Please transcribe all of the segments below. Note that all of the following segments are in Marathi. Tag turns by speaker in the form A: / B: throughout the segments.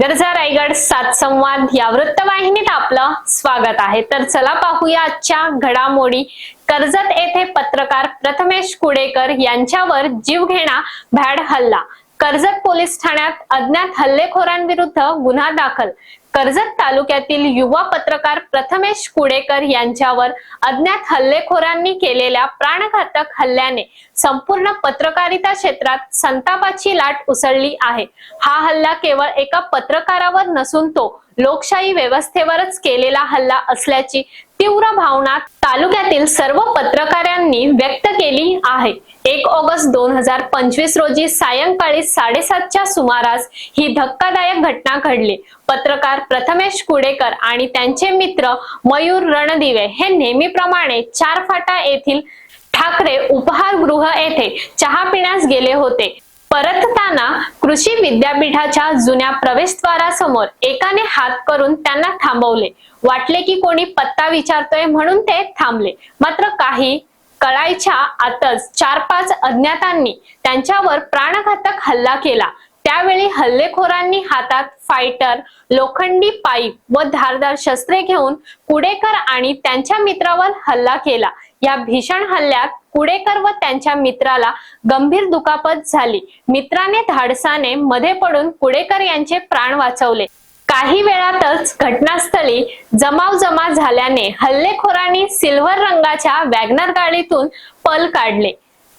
A: गरजा रायगड सात संवाद या वृत्तवाहिनीत आपलं स्वागत आहे. तर चला पाहूया आजच्या घडामोडी. कर्जत येथे पत्रकार प्रथमेश कुडेकर यांच्यावर जीवघेणा भॅड हल्ला. कर्जत पोलीस ठाण्यात अज्ञात हल्लेखोरांविरुद्ध गुन्हा दाखल. कर्जत तालुक्यातील युवा पत्रकार प्रथमेश कुडेकर यांच्यावर अज्ञात हल्लेखोरांनी केलेल्या प्राणघातक हल्ल्याने संपूर्ण पत्रकारिता क्षेत्रात संतापाची लाट उसळली आहे. हा हल्ला केवळ एका पत्रकारावर नसून तो लोकशाही व्यवस्थेवरच केलेला हल्ला असल्याची तीव्र भावना तालुक्यातील सर्व पत्रकारांनी व्यक्त केली आहे. एक ऑगस्ट दोन हजार पंचवीस रोजी सायंकाळी साडेसातच्या सुमारास ही धक्कादायक घटना घडली. पत्रकार प्रथमेश कुडेकर आणि त्यांचे मित्र मयूर रणदिवे हे नेहमीप्रमाणे चार फाटा येथील ठाकरे उपहारगृह येथे चहा पिण्यास गेले होते. परतताना कृषी विद्यापीठाच्या जुन्या प्रवेशद्वारासमोर एकाने हात करून त्यांना थांबवले. वाटले की कोणी पत्ता विचारतोय म्हणून ते थांबले. मात्र काही कळायच्या आतच चार पाच अज्ञातांनी त्यांच्यावर प्राणघातक हल्ला केला. त्यावेळी हल्लेखोरांनी हातात फायटर लोखंडी पाईप व धारदार शस्त्रे घेऊन कुडेकर आणि त्यांच्या मित्रावर हल्ला केला. या भीषण हल्ल्यात कुडेकर व त्यांच्या मित्राला गंभीर दुखापत झाली. मित्राने धाडसाने मध्ये पडून कुडेकर यांचे प्राण वाचवले. काही वेळातच घटनास्थळी जमाव जमा झाल्याने हल्लेखोरांनी सिल्वर रंगाच्या वॅगनर गाडीतून पल काढले.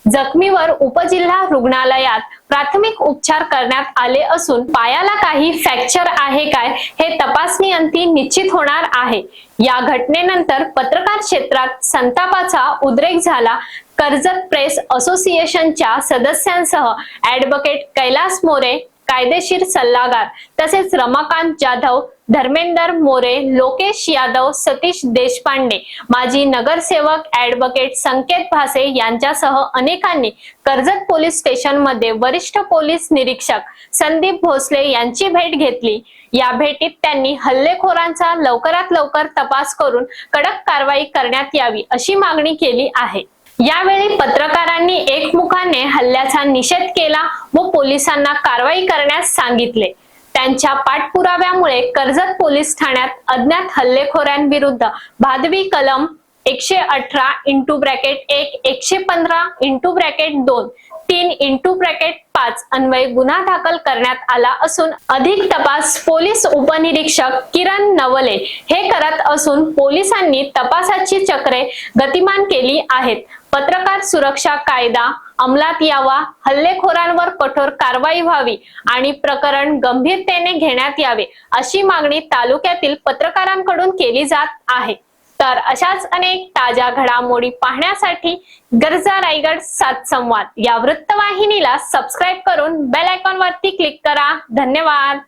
A: जखमीवर उपजिल्हा रुग्णालयात प्राथमिक उपचार करण्यात आले असून पायाला काही फ्रॅक्चर आहे काय हे तपासणी अंती निश्चित होणार आहे. या घटनेनंतर पत्रकार क्षेत्रात संतापाचा उद्रेक झाला. कर्जत प्रेस असोसिएशनच्या सदस्यांसह ऍडव्होकेट कैलास मोरे कायदेशीर सल्लागार तसेच रमाकांत जाधव धर्मेंदर मोरे लोकेश यादव सतीश देशपांडे. माजी नगरसेवक ऍडव्होकेट संकेत भासे यांच्यासह अनेकांनी कर्जत पोलीस स्टेशनमध्ये वरिष्ठ पोलीस निरीक्षक संदीप भोसले यांची भेट घेतली. या भेटीत त्यांनी हल्लेखोरांचा लवकरात लवकर तपास करून कडक कारवाई करण्यात यावी अशी मागणी केली आहे. यावेळी पत्रकारांनी एकमुखाने हल्ल्याचा निषेध केला व पोलिसांना कारवाई करण्यास सांगितले. त्यांच्या पाठपुराव्यामुळे कर्जत पोलीस ठाण्यात अज्ञात हल्लेखोरांविरुद्ध भादवी कलम एकशे अठरा इंटू ब्रॅकेट एक एकशे पंधरा इंटू ब्रॅकेट दोन तीन इंटू ब्रॅकेट पाच अन्वय गुन्हा दाखल करण्यात आला असून अधिक तपास पोलीस उपनिरीक्षक किरण नवले हे करत असून पोलिसांनी तपासाची चक्रे गतिमान केली आहेत. पत्रकार सुरक्षा कायदा अंमलात यावा हल्लेखोरांवर कठोर कारवाई व्हावी आणि प्रकरण गंभीरतेने घेण्यात यावे अशी मागणी तालुक्यातील पत्रकारांकडून केली जात आहे. तर अशाच अनेक ताज्या घडामोडी पाहण्यासाठी गरजा रायगड सात संवाद या वृत्तवाहिनीला सबस्क्राईब करून बेल आयकॉन वरती क्लिक करा. धन्यवाद.